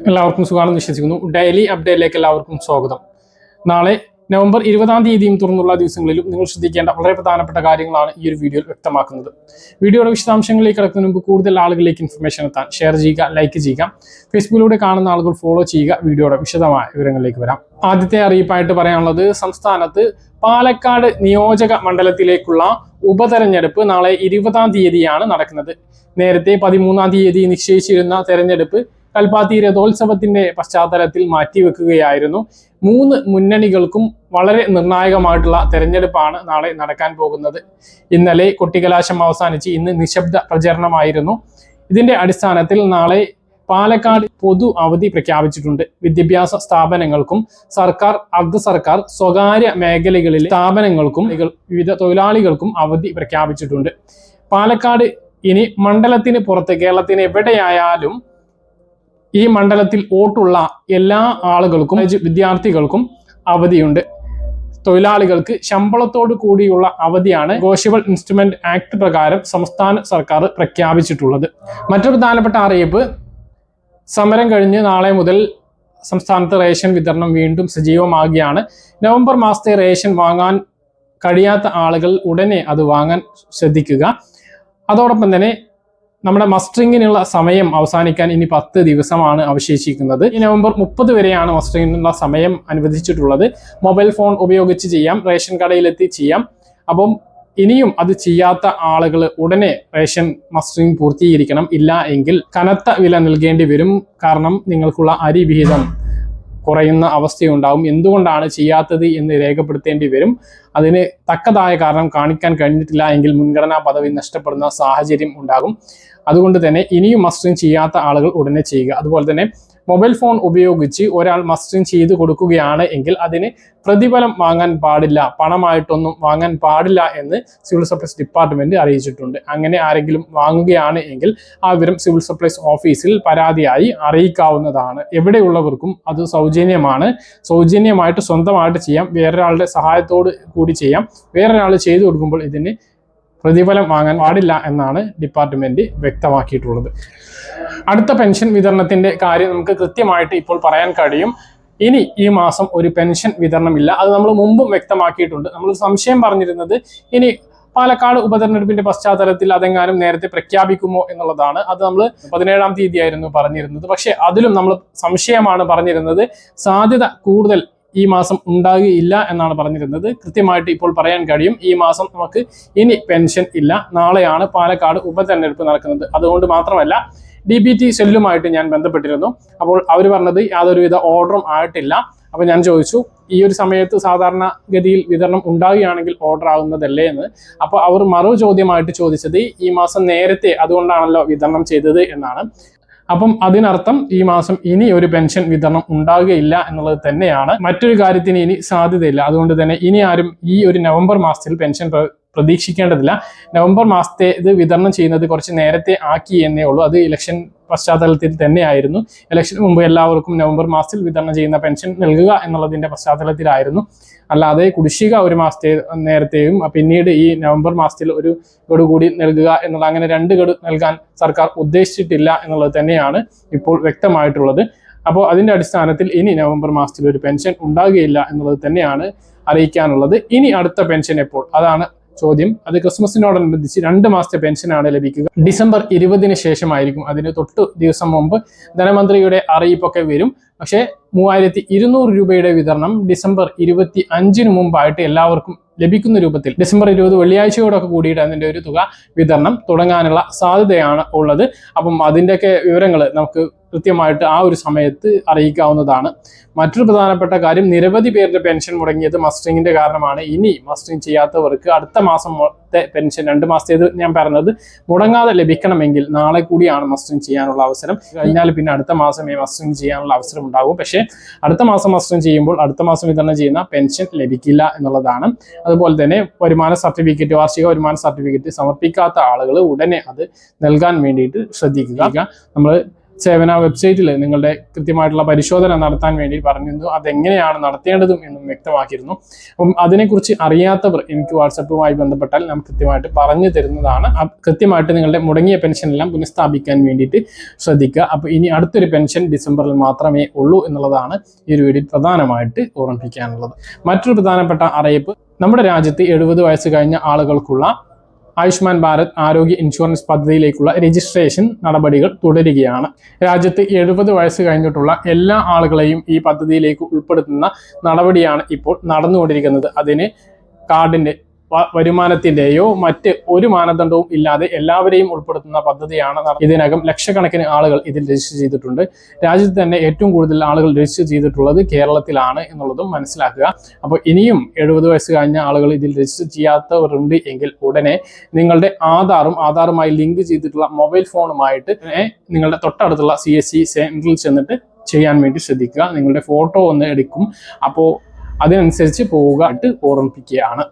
എല്ലാവർക്കും സുഖമാണെന്ന് വിശ്വസിക്കുന്നു. ഡെയിലി അപ്ഡേറ്റിലേക്ക് എല്ലാവർക്കും സ്വാഗതം. നാളെ നവംബർ ഇരുപതാം തീയതിയും തുറന്നുള്ള ദിവസങ്ങളിലും നിങ്ങൾ ശ്രദ്ധിക്കേണ്ട വളരെ പ്രധാനപ്പെട്ട കാര്യങ്ങളാണ് ഈ ഒരു വീഡിയോയിൽ വ്യക്തമാക്കുന്നത്. വീഡിയോയുടെ വിശദാംശങ്ങളിലേക്ക് കിടക്കുന്നതിന് മുമ്പ് കൂടുതൽ ആളുകളിലേക്ക് ഇൻഫർമേഷൻ എത്താൻ ഷെയർ ചെയ്യുക ലൈക്ക് ചെയ്യുക ഫേസ്ബുക്കിലൂടെ കാണുന്ന ആളുകൾ ഫോളോ ചെയ്യുക വീഡിയോയുടെ വിശദമായ വിവരങ്ങളിലേക്ക് വരാം. ആദ്യത്തെ അറിയിപ്പായിട്ട് പറയാനുള്ളത് സംസ്ഥാനത്ത് പാലക്കാട് നിയോജക മണ്ഡലത്തിലേക്കുള്ള ഉപതെരഞ്ഞെടുപ്പ് നാളെ ഇരുപതാം തീയതിയാണ് നടക്കുന്നത്. നേരത്തെ പതിമൂന്നാം തീയതി നിശ്ചയിച്ചിരുന്ന തെരഞ്ഞെടുപ്പ് കൽപ്പാത്തി രഥോത്സവത്തിന്റെ പശ്ചാത്തലത്തിൽ മാറ്റിവെക്കുകയായിരുന്നു. മൂന്ന് മുന്നണികൾക്കും വളരെ നിർണായകമായിട്ടുള്ള തെരഞ്ഞെടുപ്പാണ് നാളെ നടക്കാൻ പോകുന്നത്. ഇന്നലെ കൊട്ടിക്കലാശം അവസാനിച്ച് ഇന്ന് നിശബ്ദ പ്രചരണമായിരുന്നു. ഇതിന്റെ അടിസ്ഥാനത്തിൽ നാളെ പാലക്കാട് പൊതു അവധി പ്രഖ്യാപിച്ചിട്ടുണ്ട്. വിദ്യാഭ്യാസ സ്ഥാപനങ്ങൾക്കും സർക്കാർ അർദ്ധ സർക്കാർ സ്വകാര്യ മേഖലകളിലെ സ്ഥാപനങ്ങൾക്കും വിവിധ തൊഴിലാളികൾക്കും അവധി പ്രഖ്യാപിച്ചിട്ടുണ്ട്. പാലക്കാട് ഇനി മണ്ഡലത്തിന് പുറത്ത് കേരളത്തിന് എവിടെയായാലും ഈ മണ്ഡലത്തിൽ വോട്ടുള്ള എല്ലാ ആളുകൾക്കും വിദ്യാർത്ഥികൾക്കും അവധിയുണ്ട്. തൊഴിലാളികൾക്ക് ശമ്പളത്തോട് കൂടിയുള്ള അവധിയാണ് ഗോഷ്യബിൾ ഇൻസ്ട്രുമെന്റ് ആക്ട് പ്രകാരം സംസ്ഥാന സർക്കാർ പ്രഖ്യാപിച്ചിട്ടുള്ളത്. മറ്റൊരു പ്രധാനപ്പെട്ട അറിയിപ്പ് സമരം കഴിഞ്ഞ് നാളെ മുതൽ സംസ്ഥാനത്ത് റേഷൻ വിതരണം വീണ്ടും സജീവമാകുകയാണ്. നവംബർ മാസത്തെ റേഷൻ വാങ്ങാൻ കഴിയാത്ത ആളുകൾ ഉടനെ അത് വാങ്ങാൻ ശ്രദ്ധിക്കുക. അതോടൊപ്പം തന്നെ നമ്മുടെ മസ്റ്ററിങ്ങിനുള്ള സമയം അവസാനിക്കാൻ ഇനി പത്ത് ദിവസമാണ് അവശേഷിക്കുന്നത്. ഈ നവംബർ മുപ്പത് വരെയാണ് മസ്റ്ററിങ്ങിനുള്ള സമയം അനുവദിച്ചിട്ടുള്ളത്. മൊബൈൽ ഫോൺ ഉപയോഗിച്ച് ചെയ്യാം റേഷൻ കടയിലെത്തി ചെയ്യാം. അപ്പം ഇനിയും അത് ചെയ്യാത്ത ആളുകൾ ഉടനെ റേഷൻ മസ്റ്ററിംഗ് പൂർത്തീകരിക്കണം. ഇല്ല എങ്കിൽ കനത്ത വില നൽകേണ്ടി വരും. കാരണം നിങ്ങൾക്കുള്ള അരി വിഹിതം കുറയുന്ന അവസ്ഥയുണ്ടാവും. എന്തുകൊണ്ടാണ് ചെയ്യാത്തത് എന്ന് രേഖപ്പെടുത്തേണ്ടി വരും. അതിന് തക്കതായ കാരണം കാണിക്കാൻ കഴിഞ്ഞിട്ടില്ല എങ്കിൽ മുൻഗണനാ പദവി നഷ്ടപ്പെടുന്ന സാഹചര്യം ഉണ്ടാകും. അതുകൊണ്ട് തന്നെ ഇനിയും മസ്റ്ററിങ് ചെയ്യാത്ത ആളുകൾ ഉടനെ ചെയ്യുക. അതുപോലെ തന്നെ മൊബൈൽ ഫോൺ ഉപയോഗിച്ച് ഒരാൾ മസ്റ്ററിങ് ചെയ്ത് കൊടുക്കുകയാണ് എങ്കിൽ അതിന് പ്രതിഫലം വാങ്ങാൻ പാടില്ല പണമായിട്ടൊന്നും വാങ്ങാൻ പാടില്ല എന്ന് സിവിൽ സപ്ലൈസ് ഡിപ്പാർട്ട്മെന്റ് അറിയിച്ചിട്ടുണ്ട്. അങ്ങനെ ആരെങ്കിലും വാങ്ങുകയാണ് എങ്കിൽ ആ വിവരം സിവിൽ സപ്ലൈസ് ഓഫീസിൽ പരാതിയായി അറിയിക്കാവുന്നതാണ്. എവിടെയുള്ളവർക്കും അത് സൗജന്യമാണ്. സൗജന്യമായിട്ട് സ്വന്തമായിട്ട് ചെയ്യാം. വേറൊരാളുടെ സഹായത്തോട് കൂടി ചെയ്യാം. വേറൊരാൾ ചെയ്തു കൊടുക്കുമ്പോൾ ഇതിന് പ്രതിഫലം വാങ്ങാൻ പാടില്ല എന്നാണ് ഡിപ്പാർട്ട്മെന്റ് വ്യക്തമാക്കിയിട്ടുള്ളത്. അടുത്ത പെൻഷൻ വിതരണത്തിന്റെ കാര്യം നമുക്ക് കൃത്യമായിട്ട് ഇപ്പോൾ പറയാൻ കഴിയും. ഇനി ഈ മാസം ഒരു പെൻഷൻ വിതരണമില്ല. അത് നമ്മൾ മുമ്പും വ്യക്തമാക്കിയിട്ടുണ്ട്. നമ്മൾ സംശയം പറഞ്ഞിരുന്നത് ഇനി പാലക്കാട് ഉപതെരഞ്ഞെടുപ്പിന്റെ പശ്ചാത്തലത്തിൽ അതെങ്ങാനും നേരത്തെ പ്രഖ്യാപിക്കുമോ എന്നുള്ളതാണ്. അത് നമ്മൾ പതിനേഴാം തീയതിയായിരുന്നു പറഞ്ഞിരുന്നത്. പക്ഷേ അതിലും നമ്മൾ സംശയമാണ് പറഞ്ഞിരുന്നത്. സാധ്യത കൂടുതൽ ഈ മാസം ഉണ്ടാകുകയില്ല എന്നാണ് പറഞ്ഞിരുന്നത്. കൃത്യമായിട്ട് ഇപ്പോൾ പറയാൻ കഴിയും ഈ മാസം നമുക്ക് ഇനി പെൻഷൻ ഇല്ല. നാളെയാണ് പാലക്കാട് ഉപതെരഞ്ഞെടുപ്പ് നടക്കുന്നത്. അതുകൊണ്ട് മാത്രമല്ല ഡി ബി ടി സെല്ലുമായിട്ട് ഞാൻ ബന്ധപ്പെട്ടിരുന്നു. അപ്പോൾ അവർ പറഞ്ഞത് യാതൊരുവിധ ഓർഡറും ആയിട്ടില്ല. അപ്പോൾ ഞാൻ ചോദിച്ചു ഈ ഒരു സമയത്ത് സാധാരണ ഗതിയിൽ വിതരണം ഉണ്ടാവുകയാണെങ്കിൽ ഓർഡർ ആവുന്നതല്ലേ എന്ന്. അപ്പോൾ അവർ മറു ചോദ്യമായിട്ട് ചോദിച്ചത് ഈ മാസം നേരത്തെ അതുകൊണ്ടാണല്ലോ വിതരണം ചെയ്തത് എന്നാണ്. അപ്പം അതിനർത്ഥം ഈ മാസം ഇനി ഒരു പെൻഷൻ വിതരണം ഉണ്ടാകുകയില്ല എന്നുള്ളത് തന്നെയാണ്. മറ്റൊരു കാര്യത്തിന് ഇനി സാധ്യതയില്ല. അതുകൊണ്ട് തന്നെ ഇനി ആരും ഈ ഒരു നവംബർ മാസത്തിൽ പെൻഷൻ പ്രതീക്ഷിക്കേണ്ടതില്ല. നവംബർ മാസത്തെ ഇത് വിതരണം ചെയ്യുന്നത് കുറച്ച് നേരത്തെ ആക്കി എന്നേ ഉള്ളൂ. അത് ഇലക്ഷൻ പശ്ചാത്തലത്തിൽ തന്നെയായിരുന്നു. ഇലക്ഷന് മുമ്പ് എല്ലാവർക്കും നവംബർ മാസത്തിൽ വിതരണം ചെയ്യുന്ന പെൻഷൻ നൽകുക എന്നുള്ളതിന്റെ പശ്ചാത്തലത്തിലായിരുന്നു. അല്ലാതെ കുടിശ്ശിക ഒരു മാസത്തെ നേരത്തെയും പിന്നീട് ഈ നവംബർ മാസത്തിൽ ഒരു ഗഡു കൂടി നൽകുക എന്നുള്ള അങ്ങനെ രണ്ട് ഗഡു നൽകാൻ സർക്കാർ ഉദ്ദേശിച്ചിട്ടില്ല എന്നുള്ളത് തന്നെയാണ് ഇപ്പോൾ വ്യക്തമായിട്ടുള്ളത്. അപ്പോൾ അതിന്റെ അടിസ്ഥാനത്തിൽ ഇനി നവംബർ മാസത്തിൽ ഒരു പെൻഷൻ ഉണ്ടാകുകയില്ല എന്നുള്ളത് തന്നെയാണ് അറിയിക്കാനുള്ളത്. ഇനി അടുത്ത പെൻഷൻ എപ്പോൾ? അതാണ് ചോദ്യം. അത് ക്രിസ്മസിനോടനുബന്ധിച്ച് രണ്ട് മാസത്തെ പെൻഷനാണ് ലഭിക്കുക. ഡിസംബർ ഇരുപതിന് ശേഷമായിരിക്കും. അതിന് തൊട്ട് ദിവസം മുമ്പ് ധനമന്ത്രിയുടെ അറിയിപ്പൊക്കെ വരും. പക്ഷേ മൂവായിരത്തി ഇരുന്നൂറ് രൂപയുടെ വിതരണം ഡിസംബർ ഇരുപത്തി അഞ്ചിന് മുമ്പായിട്ട് എല്ലാവർക്കും ലഭിക്കുന്ന രൂപത്തിൽ ഡിസംബർ ഇരുപത് വെള്ളിയാഴ്ചയോടൊക്കെ കൂടിയിട്ട് അതിന്റെ ഒരു തുക വിതരണം തുടങ്ങാനുള്ള സാധ്യതയാണ് ഉള്ളത്. അപ്പം അതിന്റെയൊക്കെ വിവരങ്ങൾ നമുക്ക് കൃത്യമായിട്ട് ആ ഒരു സമയത്ത് അറിയിക്കാവുന്നതാണ്. മറ്റൊരു പ്രധാനപ്പെട്ട കാര്യം നിരവധി പേരുടെ പെൻഷൻ മുടങ്ങിയത് മസ്റ്ററിങ്ങിന്റെ കാരണമാണ്. ഇനി മസ്റ്ററിങ് ചെയ്യാത്തവർക്ക് അടുത്ത മാസം പെൻഷൻ രണ്ട് മാസത്തേത് ഞാൻ പറഞ്ഞത് മുടങ്ങാതെ ലഭിക്കണമെങ്കിൽ നാളെ കൂടിയാണ് മസ്റ്ററിങ് ചെയ്യാനുള്ള അവസരം. കഴിഞ്ഞാൽ പിന്നെ അടുത്ത മാസം ഈ മസ്റ്ററിങ് ചെയ്യാനുള്ള അവസരം ഉണ്ടാകും. പക്ഷേ അടുത്ത മാസം മസ്റ്ററിങ് ചെയ്യുമ്പോൾ അടുത്ത മാസം വിതരണം ചെയ്യുന്ന പെൻഷൻ ലഭിക്കില്ല എന്നുള്ളതാണ്. അതുപോലെ തന്നെ വരുമാന സർട്ടിഫിക്കറ്റ് വാർഷിക വരുമാന സർട്ടിഫിക്കറ്റ് സമർപ്പിക്കാത്ത ആളുകൾ ഉടനെ അത് നൽകാൻ വേണ്ടിയിട്ട് ശ്രദ്ധിക്കുക. നമ്മൾ സേവന വെബ്സൈറ്റിൽ നിങ്ങളുടെ കൃത്യമായിട്ടുള്ള പരിശോധന നടത്താൻ വേണ്ടി പറഞ്ഞിരുന്നു. അതെങ്ങനെയാണ് നടത്തേണ്ടതും എന്നും വ്യക്തമാക്കിയിരുന്നു. അപ്പം അതിനെക്കുറിച്ച് അറിയാത്തവർ എനിക്ക് വാട്സപ്പുമായി ബന്ധപ്പെട്ടാൽ നാം കൃത്യമായിട്ട് പറഞ്ഞു തരുന്നതാണ്. കൃത്യമായിട്ട് നിങ്ങളുടെ മുടങ്ങിയ പെൻഷൻ എല്ലാം പുനഃസ്ഥാപിക്കാൻ വേണ്ടിയിട്ട് ശ്രദ്ധിക്കുക. അപ്പോൾ ഇനി അടുത്തൊരു പെൻഷൻ ഡിസംബറിൽ മാത്രമേ ഉള്ളൂ എന്നുള്ളതാണ് ഈ ഒരു വീഡിയോ പ്രധാനമായിട്ട് ഓർമ്മിപ്പിക്കാനുള്ളത്. മറ്റൊരു പ്രധാനപ്പെട്ട അറിയിപ്പ് നമ്മുടെ രാജ്യത്ത് എഴുപത് വയസ്സ് കഴിഞ്ഞ ആളുകൾക്കുള്ള ആയുഷ്മാൻ ഭാരത് ആരോഗ്യ ഇൻഷുറൻസ് പദ്ധതിയിലേക്കുള്ള രജിസ്ട്രേഷൻ നടപടികൾ തുടരുകയാണ്. രാജ്യത്ത് എഴുപത് വയസ്സ് കഴിഞ്ഞിട്ടുള്ള എല്ലാ ആളുകളെയും ഈ പദ്ധതിയിലേക്ക് ഉൾപ്പെടുത്തുന്ന നടപടിയാണ് ഇപ്പോൾ നടന്നുകൊണ്ടിരിക്കുന്നത്. അതിന് കാർഡിന്റെ വ- വരുമാനത്തിന്റെയോ മറ്റ് ഒരു മാനദണ്ഡവും ഇല്ലാതെ എല്ലാവരെയും ഉൾപ്പെടുത്തുന്ന പദ്ധതിയാണ് ഇതിനകം ലക്ഷക്കണക്കിന് ആളുകൾ ഇതിൽ രജിസ്റ്റർ ചെയ്തിട്ടുണ്ട്. രാജ്യത്ത് തന്നെ ഏറ്റവും കൂടുതൽ ആളുകൾ രജിസ്റ്റർ ചെയ്തിട്ടുള്ളത് കേരളത്തിലാണ് എന്നുള്ളതും മനസ്സിലാക്കുക. അപ്പോൾ ഇനിയും എഴുപത് വയസ്സ് കഴിഞ്ഞ ആളുകൾ ഇതിൽ രജിസ്റ്റർ ചെയ്യാത്തവരുണ്ട് എങ്കിൽ ഉടനെ നിങ്ങളുടെ ആധാറും ആധാറുമായി ലിങ്ക് ചെയ്തിട്ടുള്ള മൊബൈൽ ഫോണുമായിട്ട് നിങ്ങളുടെ തൊട്ടടുത്തുള്ള സി എസ് സി ചെന്നിട്ട് ചെയ്യാൻ വേണ്ടി ശ്രദ്ധിക്കുക. നിങ്ങളുടെ ഫോട്ടോ ഒന്ന് എടുക്കും. അപ്പോൾ അതിനനുസരിച്ച് പോവുക ആയിട്ട് ഓർമ്മിപ്പിക്കുകയാണ്.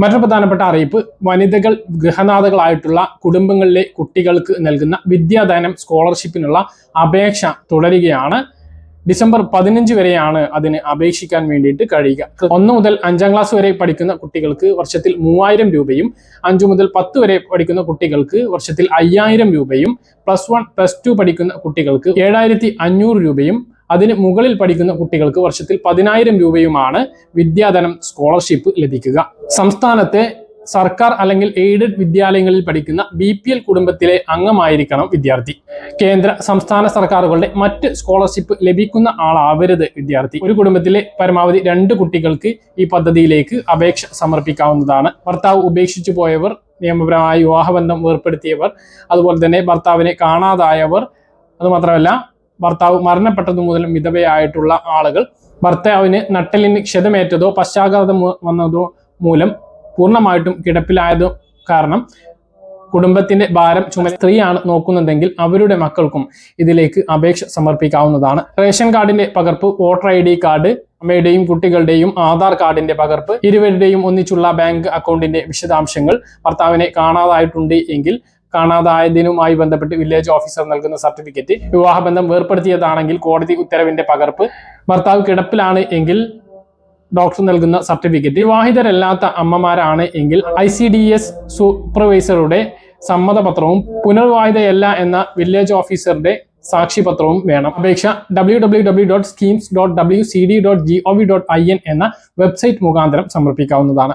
മറ്റൊരു പ്രധാനപ്പെട്ട അറിയിപ്പ് വനിതകൾ ഗൃഹനാഥകളായിട്ടുള്ള കുടുംബങ്ങളിലെ കുട്ടികൾക്ക് നൽകുന്ന വിദ്യാദാനം സ്കോളർഷിപ്പിനുള്ള അപേക്ഷ തുടരുകയാണ്. ഡിസംബർ പതിനഞ്ച് വരെയാണ് അതിന് അപേക്ഷിക്കാൻ വേണ്ടിയിട്ട് കഴിയുക. ഒന്ന് മുതൽ അഞ്ചാം ക്ലാസ് വരെ പഠിക്കുന്ന കുട്ടികൾക്ക് വർഷത്തിൽ മൂവായിരം രൂപയും അഞ്ചു മുതൽ പത്ത് വരെ പഠിക്കുന്ന കുട്ടികൾക്ക് വർഷത്തിൽ അയ്യായിരം രൂപയും പ്ലസ് വൺ പ്ലസ് ടു പഠിക്കുന്ന കുട്ടികൾക്ക് ഏഴായിരത്തി രൂപയും അതിന് മുകളിൽ പഠിക്കുന്ന കുട്ടികൾക്ക് വർഷത്തിൽ പതിനായിരം രൂപയുമാണ് വിദ്യാധനം സ്കോളർഷിപ്പ് ലഭിക്കുക. സംസ്ഥാനത്തെ സർക്കാർ അല്ലെങ്കിൽ എയ്ഡഡ് വിദ്യാലയങ്ങളിൽ പഠിക്കുന്ന ബി പി എൽ കുടുംബത്തിലെ അംഗമായിരിക്കണം വിദ്യാർത്ഥി. കേന്ദ്ര സംസ്ഥാന സർക്കാരുകളുടെ മറ്റ് സ്കോളർഷിപ്പ് ലഭിക്കുന്ന ആളാവരുത് വിദ്യാർത്ഥി. ഒരു കുടുംബത്തിലെ പരമാവധി രണ്ട് കുട്ടികൾക്ക് ഈ പദ്ധതിയിലേക്ക് അപേക്ഷ സമർപ്പിക്കാവുന്നതാണ്. ഭർത്താവ് ഉപേക്ഷിച്ചു പോയവർ നിയമപരമായി വിവാഹബന്ധം വേർപ്പെടുത്തിയവർ അതുപോലെ തന്നെ ഭർത്താവിനെ കാണാതായവർ അതുമാത്രമല്ല ഭർത്താവ് മരണപ്പെട്ടതു മുതൽ വിധവയായിട്ടുള്ള ആളുകൾ ഭർത്താവിന് നട്ടലിന് ക്ഷതമേറ്റതോ പശ്ചാഘാതം വന്നതോ മൂലം പൂർണമായിട്ടും കിടപ്പിലായതോ കാരണം കുടുംബത്തിന്റെ ഭാരം ചുമ സ്ത്രീയാണ് നോക്കുന്നതെങ്കിൽ അവരുടെ മക്കൾക്കും ഇതിലേക്ക് അപേക്ഷ സമർപ്പിക്കാവുന്നതാണ്. റേഷൻ കാർഡിന്റെ പകർപ്പ് വോട്ടർ ഐ ഡി കാർഡ് അമ്മയുടെയും കുട്ടികളുടെയും ആധാർ കാർഡിന്റെ പകർപ്പ് ഇരുവരുടെയും ഒന്നിച്ചുള്ള ബാങ്ക് അക്കൗണ്ടിന്റെ വിശദാംശങ്ങൾ ഭർത്താവിനെ കാണാതായിട്ടുണ്ട് എങ്കിൽ കാണാതായതിനുമായി ബന്ധപ്പെട്ട് വില്ലേജ് ഓഫീസർ നൽകുന്ന സർട്ടിഫിക്കറ്റ്. വിവാഹബന്ധം വേർപ്പെടുത്തിയതാണെങ്കിൽ കോടതി ഉത്തരവിന്റെ പകർപ്പ്. ഭർത്താവ് കിടപ്പിലാണ് എങ്കിൽ ഡോക്ടർ നൽകുന്ന സർട്ടിഫിക്കറ്റ്. വിവാഹിതരല്ലാത്ത അമ്മമാരാണ് എങ്കിൽ ഐ സി ഡി എസ് സൂപ്പർവൈസറുടെ സമ്മതപത്രവും പുനർവിവാഹിതയല്ല എന്ന വില്ലേജ് ഓഫീസറുടെ സാക്ഷിപത്രവും വേണം. അപേക്ഷ W W W dot schemes dot W C D dot G O V dot I N എന്ന വെബ്സൈറ്റ് മുഖാന്തരം സമർപ്പിക്കാവുന്നതാണ്.